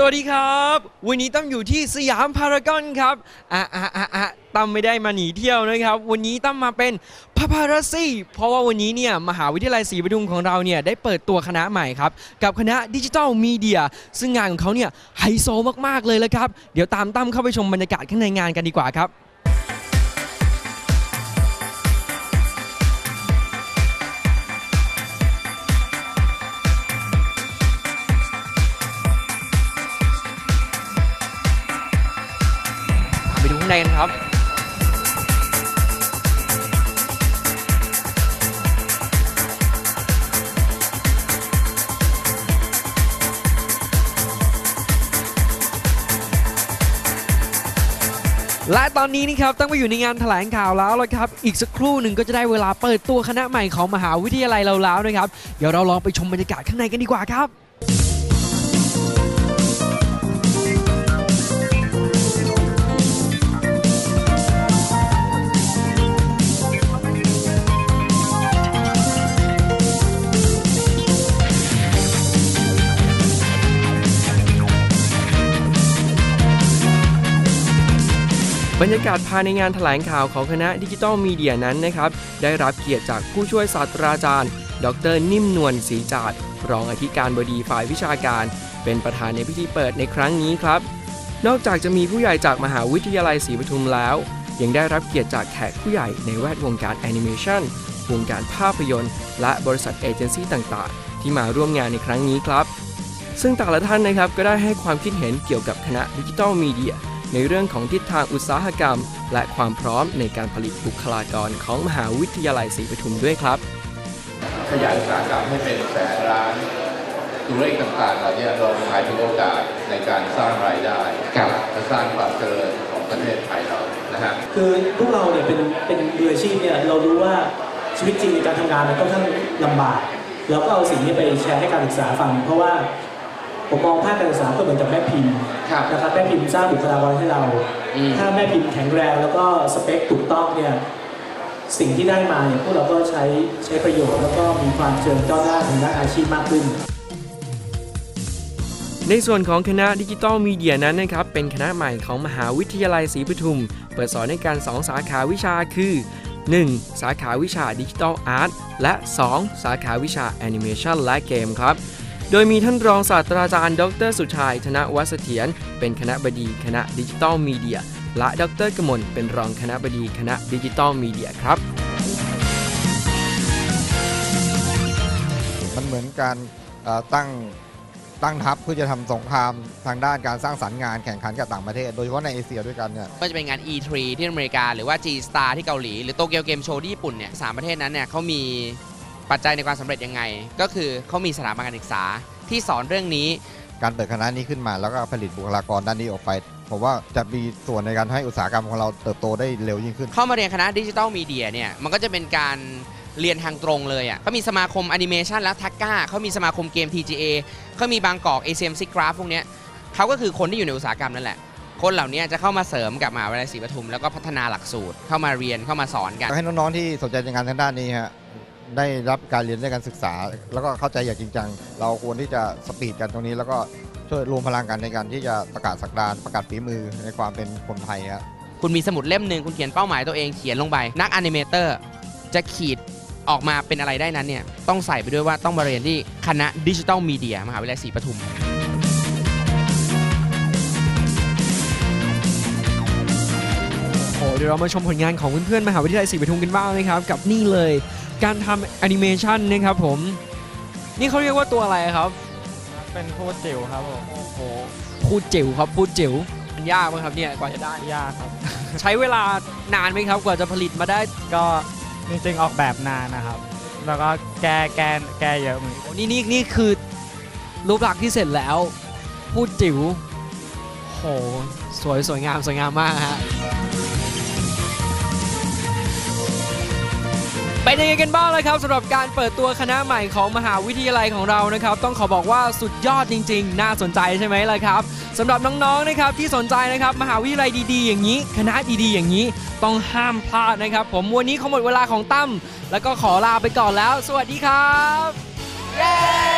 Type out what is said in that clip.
สวัสดีครับ วันนี้ตั้มอยู่ที่สยามพารากอนครับอะอะอะอะตั้มไม่ได้มาหนีเที่ยวนะครับ วันนี้ตั้มมาเป็นพาพาราซีเพราะว่าวันนี้เนี่ยมหาวิทยาลัยศรีปทุมของเราเนี่ยได้เปิดตัวคณะใหม่ครับ กับคณะดิจิทัลมีเดีย ซึ่งงานของเขาเนี่ยไฮโซมากๆเลยละครับ เดี๋ยวตามตั้มเข้าไปชมบรรยากาศข้างในงานกันดีกว่าครับ ไปดูข้างในกันครับ และตอนนี้นี่ครับตั้งไปอยู่ในงานแถลงข่าวแล้วเละครับ อีกสักครู่หนึ่งก็จะได้เวลาเปิดตัวคณะใหม่ของมหาวิทยาลัยเราแล้วนะครับ เดี๋ยวเราลองไปชมบรรยากาศข้างในกันดีกว่าครับ บรรยากาศภายในงานแถลงข่าวของคณะดิจิทัลมีเดียนั้นนะครับได้รับเกียรติจากผู้ช่วยศาสตราจารย์ ดร นิ่มนวลศรีจาดรองอธิการบดีฝ่ายวิชาการ เป็นประธานในพิธีเปิดในครั้งนี้ครับ นอกจากจะมีผู้ใหญ่จากมหาวิทยาลัยศรีปทุมแล้ว ยังได้รับเกียรติจากแขกผู้ใหญ่ในแวดวงการแอนิเมชันวงการภาพยนตร์ และบริษัทเอเจนซี่ต่างๆ ที่มาร่วมงานในครั้งนี้ครับ ซึ่งแต่ละท่านนะครับก็ได้ให้ความคิดเห็นเกี่ยวกับคณะดิจิทัลมีเดีย ในเรื่องของทิศทางอุตสาหกรรม และความพร้อมในการผลิตบุคลากรของมหาวิทยาลัยศรีปทุมด้วยครับ ขยายอุตสาหกรรมให้เป็นแสนล้านตัวเลขต่างๆเหล่านี้เราหมายถึงโอกาสในการสร้างรายได้ครับและสร้างความเจริญของประเทศไทยเรานะฮะคือพวกเราเนี่ยเป็นเป็นมืออาชีพเนี่ยเรารู้ว่าชีวิตจริงในการทำงานมันค่อนข้างลำบากเราก็เอาสิ่งนี้ไปแชร์ให้การศึกษาฟัง เพราะว่า ผมมองภาคการศึกษาก็เหมือนกับแม่พิมพ์ครับนะครับแม่พิมพ์สร้างบุคลากรให้เรา อืม ถ้าแม่พิมพ์แข็งแรงแล้วก็สเปคถูกต้องเนี่ยสิ่งที่ได้มาเนี่ยพวกเราก็ใช้ใช้ประโยชน์ แล้วก็มีความเจริญก้าวหน้าทางด้านอาชีพมากขึ้น ในส่วนของคณะดิจิทัลมีเดียนั้นนะครับ เป็นคณะใหม่ของมหาวิทยาลัยศรีปทุม เปิดสอนในการ 2 สาขาวิชาคือ 1. สาขาวิชาดิจิทัลอาร์ตและ 2 สาขาวิชาแอนิเมชันและเกมครับ โดยมีท่านรองศาสตราจารย์ ดร สุชัยธนวัฒเสถียรเป็นคณะบดีคณะดิจิทัลมีเดีย และดรกมลเป็นรองคณะบดีคณะดิจิทัลมีเดียครับ มันเหมือนการเอ่อตั้งตั้งทัพเพื่อจะทำสงครามทางด้านการสร้างสรรค์งานแข่งขันกับต่างประเทศ โดยเฉพาะในเอเชียด้วยกันเนี่ยก็จะเป็นงาน E3 ที่อเมริกา หรือว่า G Star ที่เกาหลี หรือโตเกียวเกมโชว์ที่ญี่ปุ่นเนี่ยสามประเทศนั้นเนี่ยเขามี ปัจจัยในความสำเร็จยังไง ก็คือเขามีสถาบันการศึกษาที่สอนเรื่องนี้ การเปิดคณะนี้ขึ้นมา แล้วก็ผลิตบุคลากรด้านนี้ออกไปผมว่าจะมีส่วนในการให้อุตสาหกรรมของเราเติบโตได้เร็วยิ่งขึ้น เข้ามาเรียนคณะดิจิทัลมีเดียเนี่ยมันก็จะเป็นการเรียนทางตรงเลยอะเขามีสมาคมแอนิเมชันและทักก้าเขามีสมาคมเกม TGA เขามีบางกอก ACMC Graph พวกเนี้ยเขาก็คือคนที่อยู่ในอุตสาหกรรมนั่นแหละ คนเหล่านี้จะเข้ามาเสริมกับมหาวิทยาลัยศรีปทุม แล้วก็พัฒนาหลักสูตรเข้ามาเรียนเข้ามาสอนกัน ให้น้องๆที่สนใจในงานทางด้านนี้ฮะ ได้รับการเรียนได้การศึกษา แล้วก็เข้าใจอย่างจริงจัง เราควรที่จะสปีดกันตรงนี้ แล้วก็ช่วยรวมพลังกันในการที่จะประกาศสักดานประกาศฝีมือในความเป็นคนไทยฮะคุณมีสมุดเล่มหนึ่งคุณเขียนเป้าหมายตัวเองเขียนลงไปนักแอนิเมเตอร์จะขีดออกมาเป็นอะไรได้นั้นเนี่ยต้องใส่ไปด้วยว่าต้องมาเรียนที่คณะดิจิทัลมีเดียมหาวิทยาลัยศรีปทุมโอ้เดี๋ยวเรามาชมผลงานของเพื่อนๆมหาวิทยาลัยศรีปทุมกันบ้างนะครับ กับนี่เลย การทำแอนิเมชันนะครับผม นี่เขาเรียกว่าตัวอะไรครับ เป็นพูดจิ๋วครับผมโอ้โหพูดจิ๋วครับพูดจิ๋วมันยากไหมครับเนี่ยกว่าจะได้ ยากครับ ใช้เวลานานไหมครับกว่าจะผลิตมาได้ก็จริงๆออกแบบนานนะครับ แล้วก็แก้แก้แก้เยอะเหมือนกันโอ้นี่นี่นี่คือรูปลักษณ์ที่เสร็จแล้ว พูดจิ๋วโหสวยสวยงามสวยงามมากฮะ เป็นยังไงกันบ้างเลยครับสำหรับการเปิดตัวคณะใหม่ของมหาวิทยาลัยของเรานะครับ ต้องขอบอกว่าสุดยอดจริง ๆ น่าสนใจใช่ไหมล่ะครับสำหรับน้องๆนะครับที่สนใจนะครับมหาวิทยาลัยดีๆ อย่างนี้ คณะดีๆ อย่างนี้ต้องห้ามพลาดนะครับ ผมวันนี้เขาหมดเวลาของตั้มแล้วก็ขอลาไปก่อนแล้ว สวัสดีครับ เย้